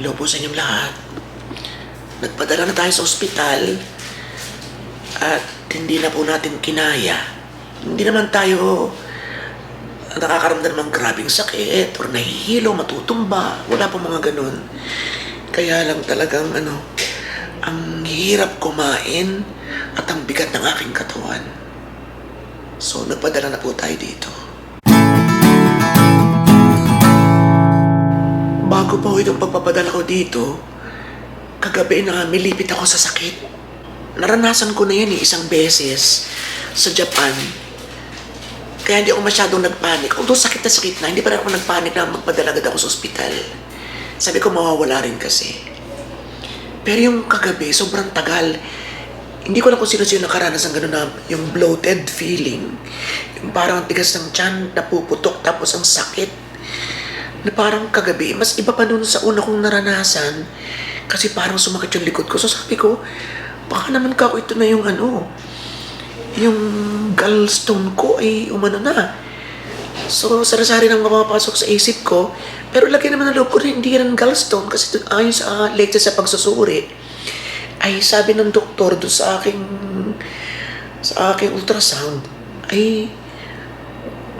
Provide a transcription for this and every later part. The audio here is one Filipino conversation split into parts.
Hello po sa inyong lahat. Nagpadala na tayo sa ospital at hindi na po natin kinaya. Hindi naman tayo nakakaramdam ng grabing sakit or nahihilo, matutumba. Wala po mga ganun. Kaya lang talagang ano, ang hirap kumain at ang bigat ng aking katawan. So, nagpadala na po tayo dito. Bago po itong pagpapadala ko dito, kagabi na milipit ako sa sakit. Naranasan ko na yan eh, isang beses sa Japan. Kaya hindi ako masyadong nagpanik. Although sakit na sakit na, hindi pa rin ako nagpanik na magpadala agad ako sa ospital. Sabi ko mawawala rin kasi. Pero yung kagabi, sobrang tagal. Hindi ko alam kung sino-sino nakaranas ng gano'n na yung bloated feeling. Yung parang ang tigas ng tiyan, napuputok, tapos ang sakit. Na parang kagabi, mas iba pa nun sa una kong naranasan. Kasi parang sumakit yung likod ko. So sabi ko, baka naman kako ito na yung ano, yung gallstone ko ay umano na. So, sarasari nang mapapasok sa isip ko. Pero lagi naman ng loob ko na hindi yan gallstone kasi ayon sa latest sa pagsusuri, ay sabi ng doktor doon sa aking sa aking ultrasound, ay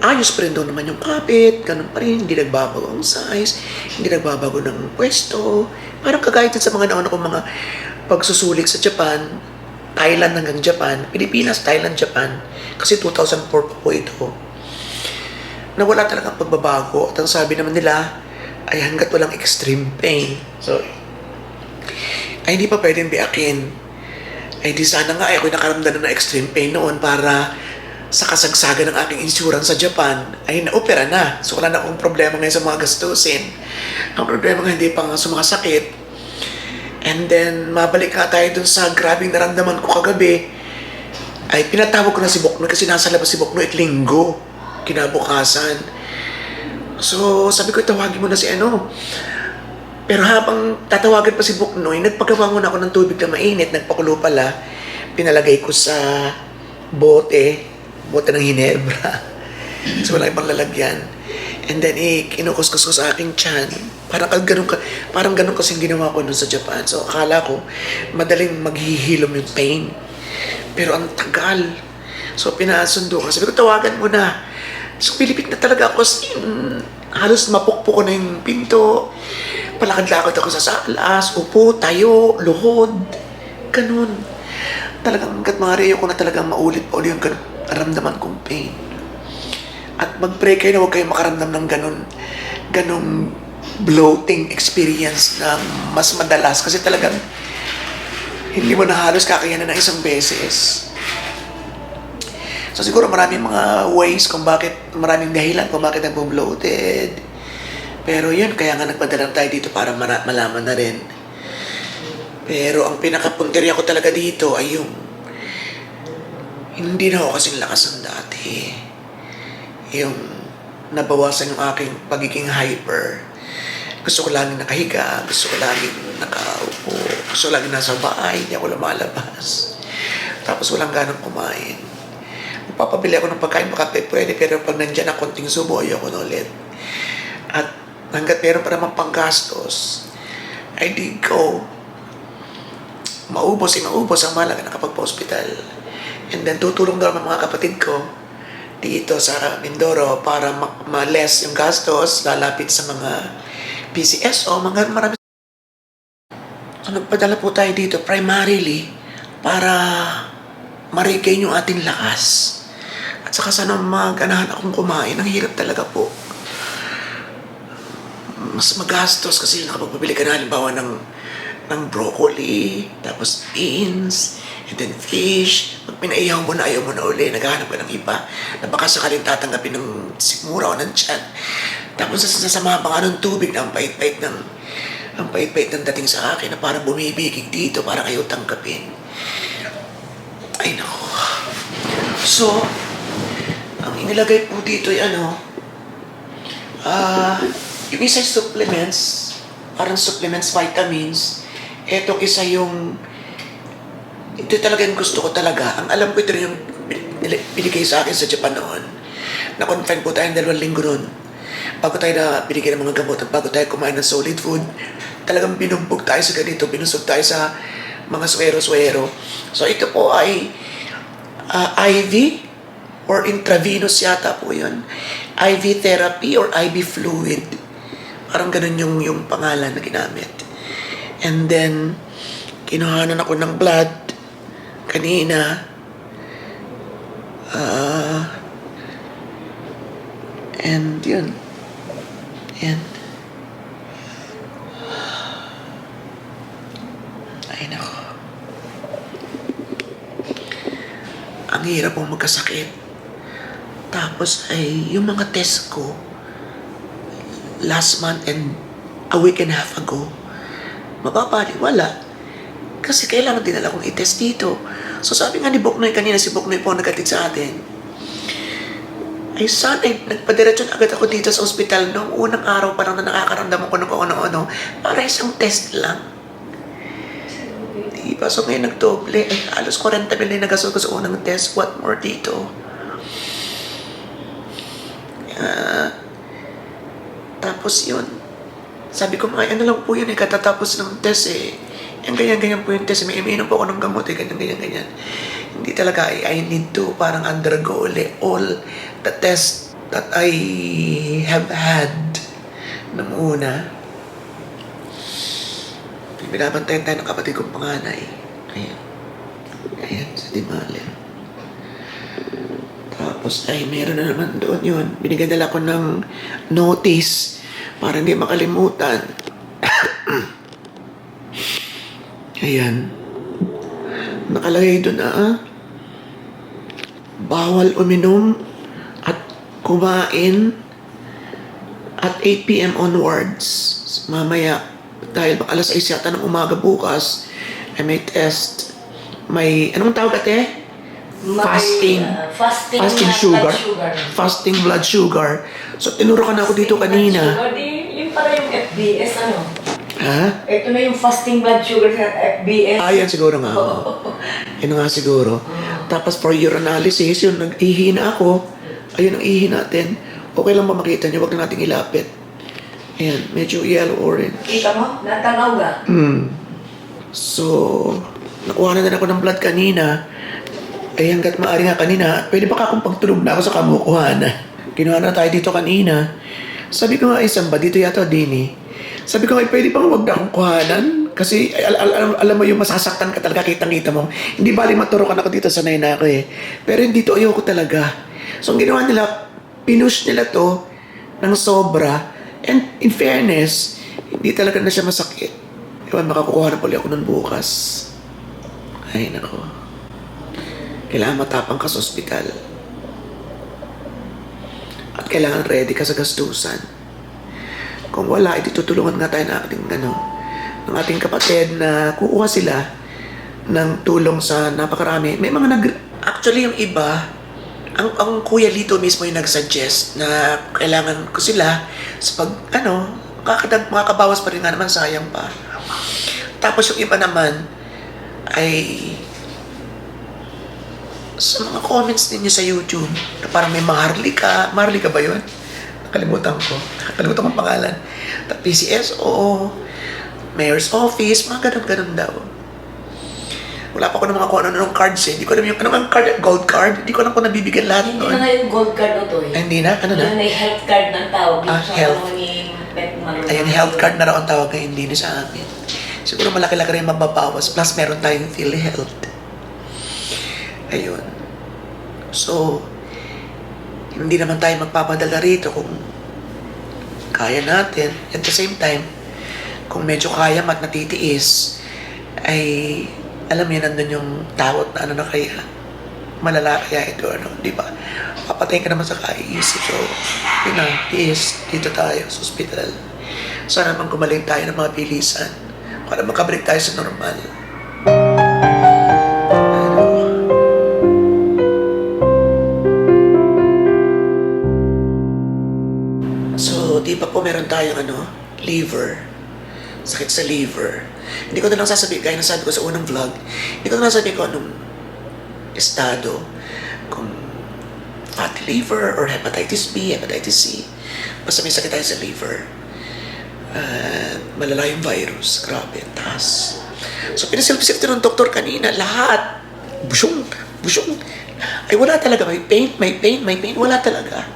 ayos pa rin daw naman yung kapit, ganun pa rin, hindi nagbabago ang size, hindi nagbabago ng pwesto. Parang kagaya sa mga nauna kong mga pagsusulik sa Japan, Thailand hanggang Japan, Pilipinas, Thailand, Japan. Kasi 2004 po ito na wala talagang pagbabago. At ang sabi naman nila ay hanggat walang extreme pain. So, ay hindi pa pwedeng biakin. Ay di sana nga ay ako nakaramdam na ng extreme pain noon para sa kasagsagan ng aking insurance sa Japan ay naopera na. So wala na akong problema ngayon sa mga gastusin. Ang problema nga hindi pa nga sumakasakit. And then, mabalik nga tayo dun sa grabing naramdaman ko kagabi. Ay, pinatawag ko na si Boknoy kasi nasa labas si Boknoy at linggo. Kinabukasan. So, sabi ko, tawagin mo na si ano. Pero habang tatawagan pa si Buknoy, nagpagawa muna ako ng tubig na mainit, nagpakulo pala. Pinalagay ko sa bote, bote ng Hinebra. so, wala ibang lalagyan. And then, eh, kinukuskus ko sa aking chan. Parang ganun, ka, parang ganun kasing ginawa ko nun sa Japan. So, akala ko, madaling maghihilom yung pain. Pero ang tagal. So, pinasundo ko. Sabi ko, tawagan mo na. So, pilipit na talaga ako. As in, halos mapukpok ko na yung pinto. Palakad-lakad ako sa salas, upo, tayo, luhod. Ganun. Talagang hanggat maaari ko na talagang maulit pa ulit yung ganun, naramdaman kong pain. At mag-pray kayo na huwag kayong makaramdam ng ganun, ganung bloating experience na mas madalas. Kasi talagang hindi mo na halos kakayanan ng isang beses. So siguro maraming mga ways kung bakit, maraming dahilan kung bakit nagpo-bloated. Pero yun, kaya nga nagpadala tayo dito para malaman na rin. Pero ang pinakapunteriya ko talaga dito ay yung hindi na ako kasing lakas ng dati. Yung nabawasan yung aking pagiging hyper. Gusto ko laging nakahiga, gusto ko laging nakaupo, gusto ko laging nasa bahay, hindi ako lumalabas. Tapos walang ganang kumain. Magpapabili ako ng pagkain, baka pwede, pero pag nandyan na konting subo, ayoko na ulit. At hanggat meron pa naman panggastos, ay di go. Maubos, eh, maubos ang malaga nakapagpa-hospital. And then tutulong daw ang mga kapatid ko dito sa Mindoro para ma- ma-less yung gastos, lalapit sa mga PCSO, mga marami. So nagpadala po tayo dito primarily para ma-regain yung ating lakas. At saka sana maganahan akong kumain. Ang hirap talaga po. Mas magastos kasi nakapagpabili ka na halimbawa ng, ng broccoli, tapos beans, and then fish. Pag pinaihaw mo na, ayaw mo na uli, naghahanap ka ng iba na baka sakaling tatanggapin ng sikmura o ng tiyan. Tapos sasama pa nga ng tubig na ang pait-pait ng ang pait-pait ng dating sa akin na parang bumibigig dito para kayo tanggapin. Ay nako. So, ang inilagay po dito ay ano, ah, yung isa supplements, parang supplements, vitamins. Etong isa yung, ito talaga yung gusto ko talaga. Ang alam ko ito yung bin- binigay sa akin sa Japan noon. Na-confine po tayo ng dalawang linggo noon. bago tayo na binigyan ng mga gamot at bago tayo kumain ng solid food, talagang binumbog tayo sa ganito, binusog tayo sa mga swero-swero. So ito po ay ah, IV or intravenous yata po yun. IV therapy or IV fluid. Parang ganun yung, yung pangalan na ginamit. And then, kinuhanan ako ng blood kanina. Ah... and yun. And... Ay, nako. Ang hirap pong magkasakit. Tapos ay yung mga test ko last month and a week and a half ago, mapapaniwala. Kasi kailangan din akong i-test dito. So sabi nga ni Boknoy kanina, si Boknoy po nagatid sa atin, ay sana ay nagpadiretso na agad ako dito sa ospital noong unang araw pa lang na nakakaramdam ako ng ano-ano para isang test lang. Diba? So ngayon nagdoble. Ay, halos 40 mil na nagasol ko sa unang test. What more dito? Kaya, tapos yun. Sabi ko, mga ano lang po yun eh, katatapos ng test eh. Yung ganyan-ganyan po yung test. May iminom po ako ng gamot eh, ganyan-ganyan-ganyan. Hindi talaga, I, I need to parang undergo ulit all the tests that I have had nung una. Binabantayan tayo ng kapatid kong panganay. Ayan. Ayan, sa Dimalen. Tapos ay meron na naman doon yun. Binigyan nila ako ng notice para hindi makalimutan. Ayan. Nakalagay doon na ah, bawal uminom at kumain at 8 p.m. onwards. Mamaya, dahil baka alas 6 yata ng umaga bukas, ay may test. May, anong tawag ate? Fasting. uh, fasting, Fasting sugar. blood sugar. Fasting blood sugar. So, tinurukan ako dito Fasting kanina. blood sugar, di, yun pala yung FBS, ano? Ha? Ito na yung fasting blood sugar sa FBS. Ah, yan siguro nga. Yan nga siguro. Tapos for your analysis, yun, nag-ihi na ako. Ayun ang ihi natin. Okay lang ba makita niyo? Huwag na nating ilapit. Ayan, medyo yellow-orange. Kita mo? Natanaw ga? Hmm. So, nakuha na din ako ng blood kanina. Eh, hanggat maaari nga kanina, pwede ba akong pagtulog na ako sa kamukuha na? Kinuha na tayo dito kanina. Sabi ko nga, isang ba dito yata din eh. Sabi ko nga, pwede bang wag na akong kuhanan? Kasi ay, al- al- al- alam mo yung masasaktan ka talaga, kitang-kita mo. Hindi bali maturukan ako dito, sanay na ako eh. Pero hindi to, ayoko talaga. So, ang ginawa nila, pinush nila to ng sobra. And in fairness, hindi talaga na siya masakit. Ewan, makakukuha na pala ako nun bukas. Ay, nako. Kailangan matapang ka sa ospital. At kailangan ready ka sa gastusan. Kung wala, iti tutulungan nga tayo ng ating, ano, ng ating kapatid na kukuha sila ng tulong sa napakarami. May mga nag... Actually, yung iba, ang, ang Kuya Lito mismo yung nag-suggest na kailangan ko sila sa pag, ano, makakadag, makakabawas pa rin nga naman, sayang pa. Tapos yung iba naman ay sa mga comments ninyo sa YouTube na parang may Maharlika. Maharlika ba yun? Nakalimutan ko. Nakalimutan ko ang pangalan. Tapos PCSO, Mayor's Office, mga ganun-ganun daw. Wala pa ako ng mga kung ano-ano cards eh. Hindi ko alam yung, ano ang card? Gold card? Hindi ko alam kung nabibigyan lahat Hindi nun. na nga yung gold card o to eh. Ay, hindi na? Ano na? Yun na yung health card ng tawag. Yung Ah, sa health. ano ni Pet. Ayan, health card na raw ang tawag ngayon din sa amin. Siguro malaki-laki rin mababawas. Plus, meron tayong PhilHealth. Ayun. So, hindi naman tayo magpapadala rito kung kaya natin. At the same time, kung medyo kaya mat natitiis, ay alam yun, nandun yung tawat na ano na kaya malala kaya ito, ano, di ba? Papatayin ka naman sa kaiisip. So, yun na, is, dito tayo sa hospital. Sana naman gumaling tayo ng mga bilisan para makabalik tayo sa normal. Meron tayong ano, liver. Sakit sa liver. Hindi ko na lang sasabihin, kaya nasabi ko sa unang vlog, hindi ko na lang sasabihin kung anong estado. Kung fatty liver or hepatitis B, hepatitis C. Basta may sakit tayo sa liver. At malala yung virus. Grabe, taas. So, pinasilip-silip ng doktor kanina, lahat. Busyong, busyong. Ay, wala talaga. May pain, may pain, may pain. Wala talaga.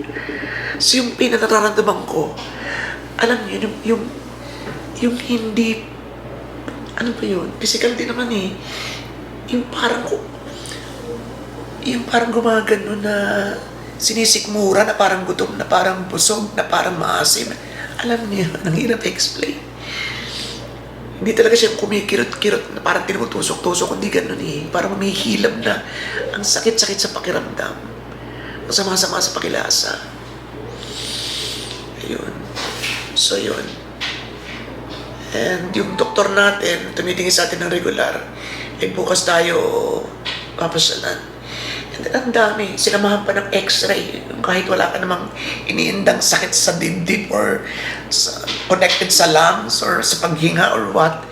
So, yung pain na nararamdaman ko, alam niyo, yung, yung, yung hindi, ano ba yun? Physical din naman eh. Yung parang, yung parang gumagano na sinisikmura, na parang gutom, na parang busog, na parang maasim. Alam niyo, ang hirap explain. Hindi talaga siya kumikirot-kirot na parang tinutusok-tusok, hindi ganun eh. Parang may hilab na ang sakit-sakit sa pakiramdam. Masama-sama sa pakilasa. Ayun. So, yun. And yung doktor natin, tumitingin sa atin ng regular, eh bukas tayo papasyalan. And then, ang dami. Sinamahan pa ng x-ray. Kahit wala ka namang iniindang sakit sa dibdib or sa, connected sa lungs or sa paghinga or what.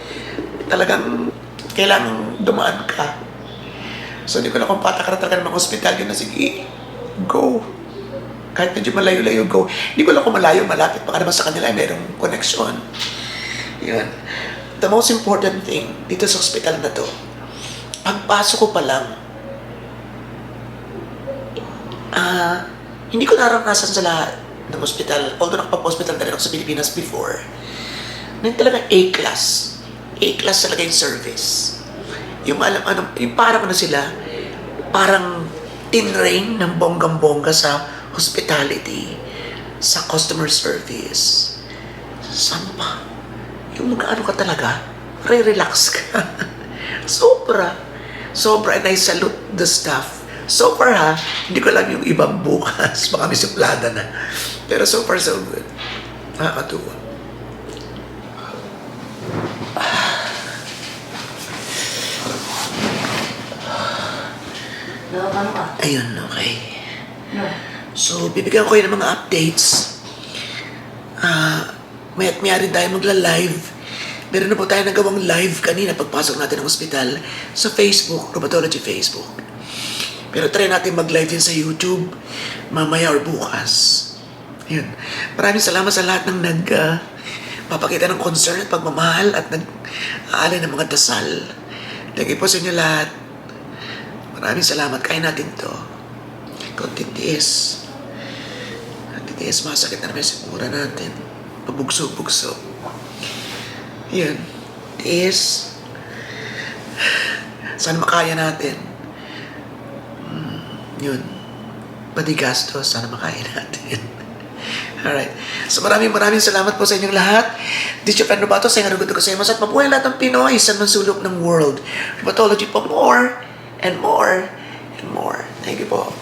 Talagang kailangan dumaan ka. So, hindi ko na kung patakara talaga ng mga hospital yun na sige, go. Kahit medyo malayo-layo, go. Hindi ko lang kung malayo, malapit. Baka naman sa kanila ay merong connection. Yun. The most important thing dito sa hospital na to, pagpasok ko pa lang, ah, hindi ko naranasan sa lahat ng hospital, although nakapag-hospital na rin ako sa Pilipinas before, na yung talagang A-class. A-class talaga yung service. Yung alam, ano, yung parang ano sila, parang tinrain ng bonggang-bongga sa hospitality, sa customer service. Saan pa? Yung mag-ano ka talaga, re-relax ka. Sobra. Sobra and I salute the staff. So far ha, hindi ko alam yung ibang bukas. Baka may suplada na. Pero so far so good. Nakakatuwa. Ayun, okay. No. So, bibigyan ko kayo ng mga updates. Ah, may at maya rin tayo magla-live. Meron na po tayo nagawang live kanina pagpasok natin ng ospital sa Facebook, Rheumatology Facebook. Pero try natin mag-live din sa YouTube mamaya or bukas. Yun. Maraming salamat sa lahat ng nag ah, papakita ng concern at pagmamahal at nag aalay ng mga dasal. Lagi po sa inyo lahat. Maraming salamat. Kaya natin to. Konting tiis. Tiis, masakit na sa mura natin. Pabugso-bugso. Yun. Tiis. Sana makaya natin. Mm, yun. Pati gastos, sana makaya natin. Alright. So maraming maraming salamat po sa inyong lahat. Is your friend Robato. Sa inyo ko sa inyo. At mabuhay lahat ng Pinoy sa mansulok ng world. Rheumatology po more and more and more. Thank you po.